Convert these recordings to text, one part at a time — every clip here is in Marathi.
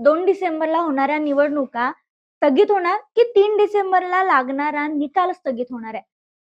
दोन डिसेंबरला होणाऱ्या निवडणुका स्थगित होणार की तीन डिसेंबरला लागणारा निकाल स्थगित होणार आहे?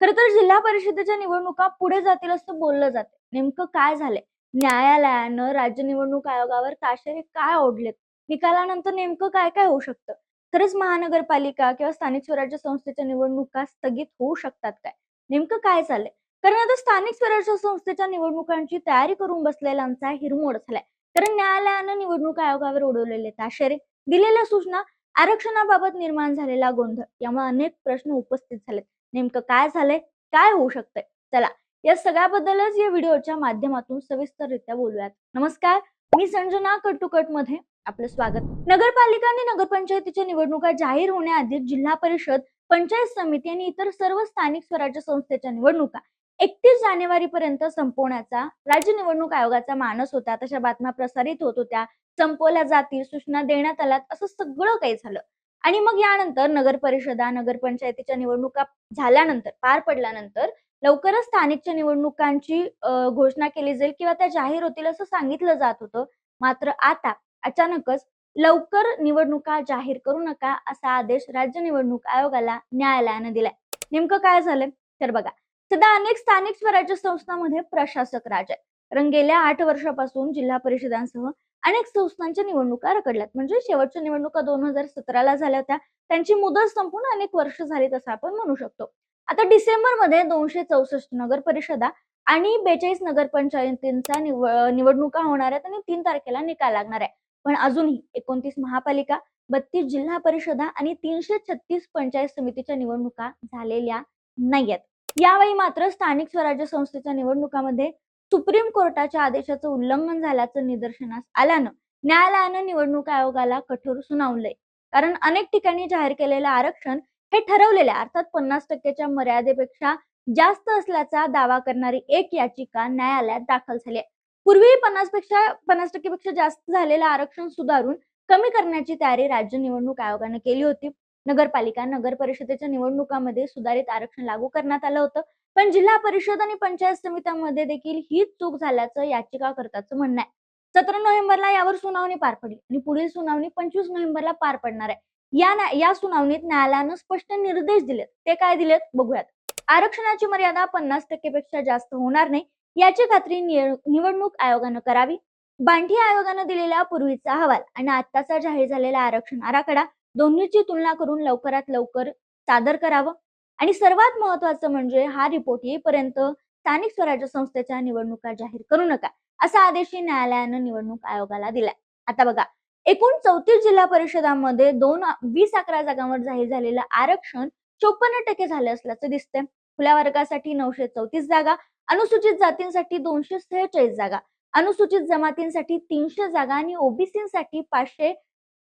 खरं तर जिल्हा परिषदेच्या निवडणुका पुढे जातील असं बोललं जाते नेमकं काय झालंय? न्यायालयानं राज्य निवडणूक आयोगावर ताशेरे काय ओढलेत? निकालानंतर नेमकं काय काय होऊ शकतं? खरंच महानगरपालिका किंवा स्थानिक स्वराज्य संस्थेच्या निवडणुका स्थगित होऊ शकतात काय? नेमकं काय चाललंय? कारण आता स्थानिक स्वराज्य संस्थेच्या निवडणुकांची तयारी करून बसलेल्यांचा हिरमोड झालाय. कारण न्यायालयानं निवडणूक आयोगावर उडवलेले ताशेरे दिलेल्या सूचना आरक्षणाबाबत निर्माण झालेला गोंधळ यामुळे अनेक प्रश्न उपस्थित झालेत. नेमकं काय झालंय? काय होऊ शकतंय? चला या सगळ्याबद्दलच या व्हिडिओच्या माध्यमातून सविस्तररित्या बोलूयात. नमस्कार मी संजना कटमध्ये आपलं स्वागत. नगरपालिका आणि नगरपंचायतीच्या निवडणुका जाहीर होण्याआधी जिल्हा परिषद पंचायत समिती आणि इतर सर्व स्थानिक स्वराज्य संस्थेच्या निवडणुका एकतीस जानेवारी पर्यंत संपवण्याचा राज्य निवडणूक आयोगाचा मानस होता तशा बातम्या प्रसारित होत होत्या संपवल्या जातील सूचना देण्यात आल्यात असं सगळं काही झालं. आणि मग यानंतर नगर परिषदा नगरपंचायतीच्या निवडणुका झाल्यानंतर पार पडल्यानंतर लवकरच स्थानिकच्या निवडणुकांची घोषणा केली जाईल किंवा त्या जाहीर होतील असं सांगितलं जात होतं. मात्र आता अचानकच लवकर निवडणुका जाहीर करू नका असा आदेश राज्य निवडणूक आयोगाला न्यायालयानं दिलाय. नेमकं काय झालंय? तर बघा सध्या अनेक स्थानिक स्वराज्य संस्थांमध्ये प्रशासक राज आहे कारण गेल्या आठ वर्षापासून जिल्हा परिषदांसह अनेक संस्थांच्या निवडणुका रखडल्यात. म्हणजे शेवटच्या निवडणुका दोन हजार सतराला झाल्या होत्या. त्यांची मुदत संपून अनेक वर्ष झालीत असं आपण म्हणू शकतो. आता डिसेंबरमध्ये दोनशे चौसष्ट नगर परिषदा आणि बेचाळीस नगरपंचायतींचा निव निवडणुका होणार आहेत आणि तीन तारखेला निकाल लागणार आहे. पण अजूनही एकोणतीस महापालिका बत्तीस जिल्हा परिषदा आणि तीनशे छत्तीस पंचायत समितीच्या निवडणुका झालेल्या नाहीयेत. यावेळी मात्र स्थानिक स्वराज्य संस्थेच्या निवडणुकामध्ये सुप्रीम कोर्टाच्या आदेशाचं उल्लंघन झाल्याचं निदर्शनास आल्यानं न्यायालयानं निवडणूक आयोगाला कठोर सुनावलंय. कारण अनेक ठिकाणी जाहीर केलेलं आरक्षण हे ठरवलेल्या अर्थात पन्नास टक्क्याच्या मर्यादेपेक्षा जास्त असल्याचा दावा करणारी एक याचिका न्यायालयात दाखल झाली आहे. पूर्वी पन्नासपेक्षा पन्नास टक्केपेक्षा जास्त झालेलं आरक्षण सुधारून कमी करण्याची तयारी राज्य निवडणूक आयोगानं केली होती. नगरपालिका नगर परिषदेच्या निवडणुकामध्ये सुधारित आरक्षण लागू करण्यात आलं होतं. पण जिल्हा परिषद आणि पंचायत समित्यांमध्ये देखील हीच चूक झाल्याचं याचिकाकर्त्याचं म्हणणं आहे. सतरा नोव्हेंबरला यावर सुनावणी पार पडली आणि पुढील सुनावणी पंचवीस नोव्हेंबरला पार पडणार आहे. या या सुनावणीत न्यायालयानं स्पष्ट निर्देश दिलेत. ते काय दिलेत? बघूयात. आरक्षणाची मर्यादा पन्नास टक्केपेक्षा जास्त होणार नाही याची खात्री निवडणूक आयोगानं करावी. बांठी आयोगानं दिलेला पूर्वीचा अहवाल आणि आत्ताचा जाहीर झालेला आरक्षण आराखडा दोन्हीची तुलना करून लवकरात लवकर सादर करावं. आणि सर्वात महत्वाचं म्हणजे हा रिपोर्ट येईपर्यंत स्थानिक स्वराज्य संस्थेच्या निवडणुका जाहीर करू नका असा आदेशही न्यायालयानं निवडणूक आयोगाला दिलाय. आता बघा एकूण चौतीस जिल्हा परिषदांमध्ये दोन वीस अकरा जागांवर जाहीर झालेलं आरक्षण चोपन्न टक्के झाले असल्याचं दिसतंय. खुल्या वर्गासाठी नऊशे चौतीस जागा अनुसूचित जातींसाठी दोनशे सेहेचाळीस जागा अनुसूचित जमातींसाठी तीनशे जागा आणि ओबीसीसाठी पाचशे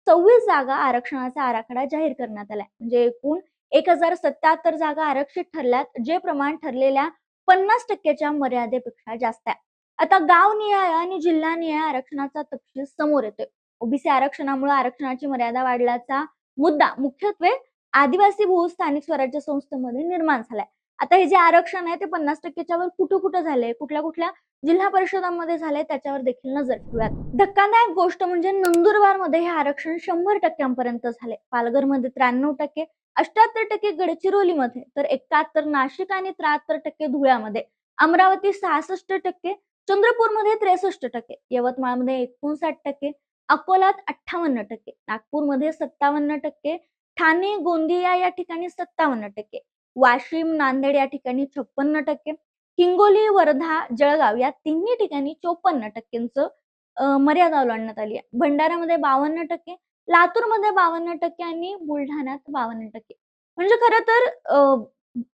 सव्वीस जागा आरक्षणाचा आराखडा जाहीर करण्यात आलाय. म्हणजे एकूण एक हजार सत्याहत्तर जागा आरक्षित ठरल्यात जे प्रमाण ठरलेल्या पन्नास टक्क्याच्या मर्यादेपेक्षा जास्त आहे. आता गाव निहाय आणि जिल्हा निहाय आरक्षणाचा तपशील समोर येतोय. ओबीसी आरक्षणामुळे आरक्षणाची मर्यादा वाढल्याचा मुद्दा मुख्यत्वे आदिवासी बहु स्थानिक स्वराज्य संस्थेमध्ये निर्माण झालाय. आता हे जे आरक्षण आहे ते पन्नास टक्क्याच्या वर कुठं कुठं झालंय? कुठल्या कुठल्या जिल्हा परिषदांमध्ये झालंय? त्याच्यावर देखील नजर ठेवूयात. धक्कादायक गोष्ट म्हणजे नंदुरबारमध्ये हे आरक्षण शंभर टक्क्यांपर्यंत झाले पालघरमध्ये त्र्याण्णव टक्के अष्ट्याहत्तर टक्के गडचिरोलीमध्ये तर एकाहत्तर नाशिक आणि त्र्याहत्तर टक्के धुळ्यामध्ये अमरावती सहासष्ट टक्के चंद्रपूरमध्ये त्रेसष्ट टक्के यवतमाळमध्ये एकोणसाठ टक्के अकोलात अठ्ठावन्न टक्के नागपूरमध्ये सत्तावन्न टक्के ठाणे गोंदिया या ठिकाणी सत्तावन्न टक्के. वाशिम नांदेड या ठिकाणी छप्पन्न टक्के. हिंगोली वर्धा जळगाव या तिन्ही ठिकाणी चोपन्न टक्क्यांचं मर्यादा ओलांडण्यात आली आहे. भंडाऱ्यामध्ये बावन्न टक्के लातूरमध्ये बावन्न टक्के आणि बुलढाण्यात बावन्न टक्के. म्हणजे खरं तर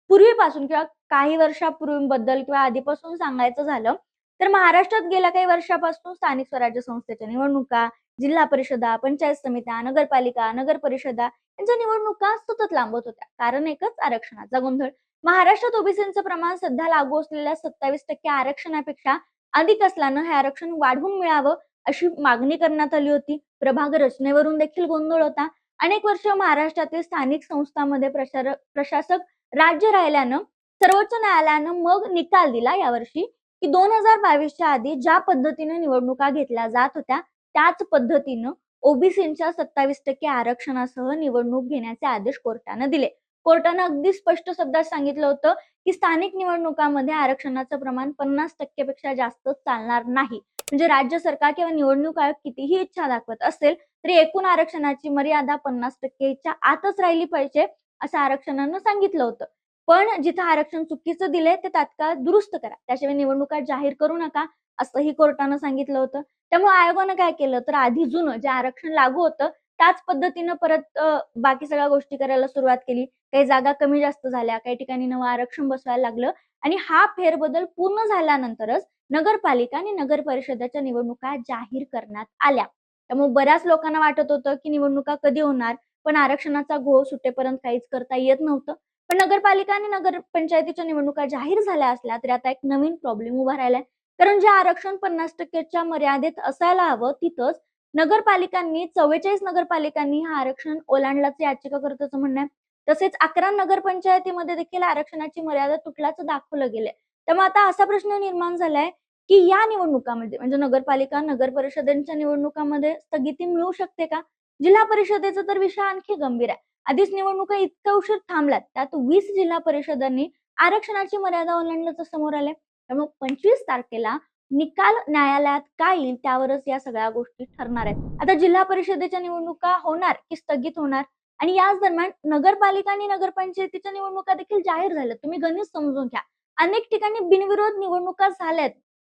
पूर्वीपासून किंवा काही वर्षापूर्वीबद्दल किंवा आधीपासून सांगायचं झालं तर महाराष्ट्रात गेल्या काही वर्षापासून स्थानिक स्वराज्य संस्थेच्या निवडणुका जिल्हा परिषदा पंचायत समित्या नगरपालिका नगर परिषदा यांच्या निवडणुका सतत लांबत होत्या. कारण एकच आरक्षणाचा गोंधळ. महाराष्ट्रात ओबीसीचं प्रमाण सध्या लागू असलेल्या सत्तावीस टक्के आरक्षणापेक्षा अधिक असल्यानं हे आरक्षण वाढवून मिळावं अशी मागणी करण्यात आली होती. प्रभाग रचनेवरून देखील गोंधळ होता. अनेक वर्ष महाराष्ट्रातील स्थानिक संस्थांमध्ये प्रशासक राज्य राहिल्यानं सर्वोच्च न्यायालयानं मग निकाल दिला यावर्षी की दोन हजार बावीसच्या आधी ज्या पद्धतीने निवडणुका घेतल्या जात होत्या त्याच पद्धतीनं ओबीसींच्या सत्तावीस टक्के आरक्षणासह निवडणूक घेण्याचे आदेश कोर्टानं दिले. कोर्टानं अगदी स्पष्ट शब्दात सांगितलं होतं की स्थानिक निवडणुकांमध्ये आरक्षणाचं प्रमाण पन्नास टक्केपेक्षा जास्त चालणार नाही. म्हणजे राज्य सरकार किंवा निवडणूक आयोग कितीही इच्छा दाखवत असेल तरी एकूण आरक्षणाची मर्यादा पन्नास टक्केच्या आतच राहिली पाहिजे असं आरक्षणानं सांगितलं होतं. पण जिथं आरक्षण चुकीचं दिलंय ते तात्काळ दुरुस्त करा. त्याशिवाय निवडणुका जाहीर करू नका. असंही कोर्टानं सांगितलं होतं. त्यामुळे आयोगानं काय केलं? तर आधी जुनं जे आरक्षण लागू होतं त्याच पद्धतीनं परत बाकी सगळ्या गोष्टी करायला सुरुवात केली. काही जागा कमी जास्त झाल्या काही ठिकाणी नवं आरक्षण बसवायला लागलं आणि हा फेरबदल पूर्ण झाल्यानंतरच नगरपालिका आणि नगर परिषदेच्या निवडणुका जाहीर करण्यात आल्या. त्यामुळे बऱ्याच लोकांना वाटत होतं की निवडणुका कधी होणार पण आरक्षणाचा घोळ सुटेपर्यंत काहीच करता येत नव्हतं. पण नगरपालिका आणि नगर पंचायतीच्या निवडणुका जाहीर झाल्या असल्या तरी आता एक नवीन प्रॉब्लेम उभा राहिलाय. कारण जे आरक्षण पन्नास टक्केच्या मर्यादेत असायला हवं तिथंच नगरपालिकांनी चव्वेचाळीस नगरपालिकांनी हा आरक्षण ओलांडल्याचं याचिकाकर्त्याचं म्हणणं आहे. तसेच अकरा नगरपंचायतीमध्ये देखील आरक्षणाची मर्यादा तुटल्याचं दाखवलं गेलंय. त्यामुळे आता असा प्रश्न निर्माण झालाय की या निवडणुकामध्ये म्हणजे नगरपालिका नगर परिषदेच्या निवडणुकामध्ये स्थगिती मिळू शकते का? जिल्हा परिषदेचा तर विषय आणखी गंभीर आहे. आधीच निवडणुका इतका उशीर थांबल्यात त्यात वीस जिल्हा परिषदांनी आरक्षणाची मर्यादा ओलांडल्याचं समोर आलंय. त्यामुळे पंचवीस तारखेला निकाल न्यायालयात काय येईल त्यावरच या सगळ्या गोष्टी ठरणार आहेत. आता जिल्हा परिषदेच्या निवडणुका होणार की स्थगित होणार? आणि याच दरम्यान नगरपालिका आणि नगरपंचायतीच्या निवडणुका देखील जाहीर झाल्या तुम्ही गणित समजून घ्या. अनेक ठिकाणी बिनविरोध निवडणुका झाल्यात.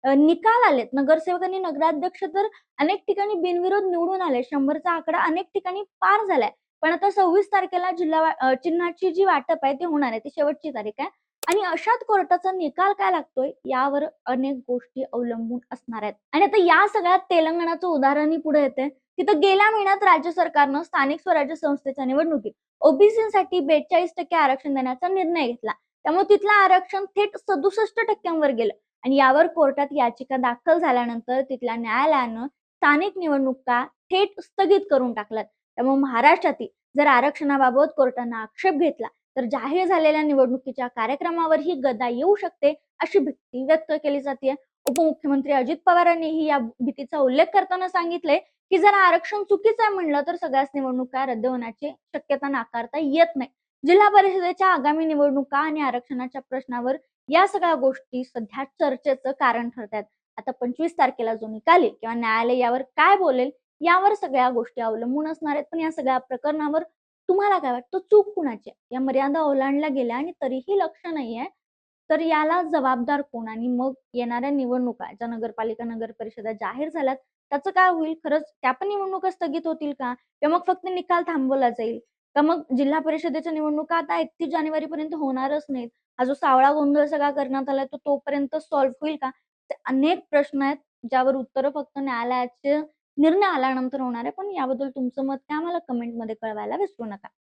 निकाल आलेत. नगरसेवक आणि नगराध्यक्ष तर अनेक ठिकाणी बिनविरोध निवडून आले. शंभरचा आकडा अनेक ठिकाणी पार झालाय. पण आता सव्वीस तारखेला जिल्हा चिन्हाची जी वाटप आहे ती होणार आहे. ती शेवटची तारीख आहे. आणि अशात कोर्टाचा निकाल काय लागतोय? यावर अनेक गोष्टी अवलंबून असणार आहेत. आणि आता या सगळ्यात तेलंगणाचं उदाहरणही पुढे येते तिथं गेल्या महिन्यात राज्य सरकारनं स्थानिक स्वराज्य संस्थेच्या निवडणुकीत ओबीसीसाठी बेचाळीस टक्के आरक्षण देण्याचा निर्णय घेतला. त्यामुळे तिथलं आरक्षण थेट सदुसष्ट टक्क्यांवर गेलं. आणि यावर कोर्टात याचिका दाखल झाल्यानंतर तिथल्या न्यायालयानं स्थानिक निवडणुका थेट स्थगित करून टाकल्यात त्यामुळे महाराष्ट्रातील जर आरक्षणाबाबत कोर्टानं आक्षेप घेतला तर जाहीर झालेल्या निवडणुकीच्या कार्यक्रमावर ही गदा येऊ शकते अशी भीती व्यक्त केली जाते उपमुख्यमंत्री अजित पवारांनीही या भीतीचा उल्लेख करताना सांगितले की जर आरक्षण चुकीचं आहे म्हणलं तर सगळ्याच निवडणुका रद्द होण्याची शक्यता नाकारता येत नाही. जिल्हा परिषदेच्या आगामी निवडणुका आणि आरक्षणाच्या प्रश्नावर या सगळ्या गोष्टी सध्या चर्चेचं कारण ठरतात आता पंचवीस तारखेला जो निकाल येईल किंवा न्यायालय यावर काय बोलेल यावर सगळ्या गोष्टी अवलंबून असणार आहेत. पण या सगळ्या प्रकरणावर तुम्हाला काय वाटतं? चूक कुणाची आहे? या मर्यादा ओलांडल्या गेल्या आणि तरीही लक्ष नाहीये तर याला जबाबदार कोण? आणि मग येणाऱ्या निवडणुका ज्या नगरपालिका नगर परिषदा जाहीर झाल्यात त्याचं काय होईल? खरंच त्या पण निवडणुका स्थगित होतील का? किंवा मग फक्त निकाल थांबवला जाईल? का मग जिल्हा परिषदेच्या निवडणुका आता एकतीस जानेवारी पर्यंत होणारच नाहीत. हा जो सावळा गोंधळ सगळा करण्यात आलाय तो तोपर्यंत सॉल्व्ह होईल का? अनेक प्रश्न आहेत ज्यावर उत्तरं फक्त न्यायालयाचे निर्णय आल्यानंतर होणार आहे. पण याबद्दल तुमचं मत काय आम्हाला कमेंटमध्ये कळवायला विसरू नका.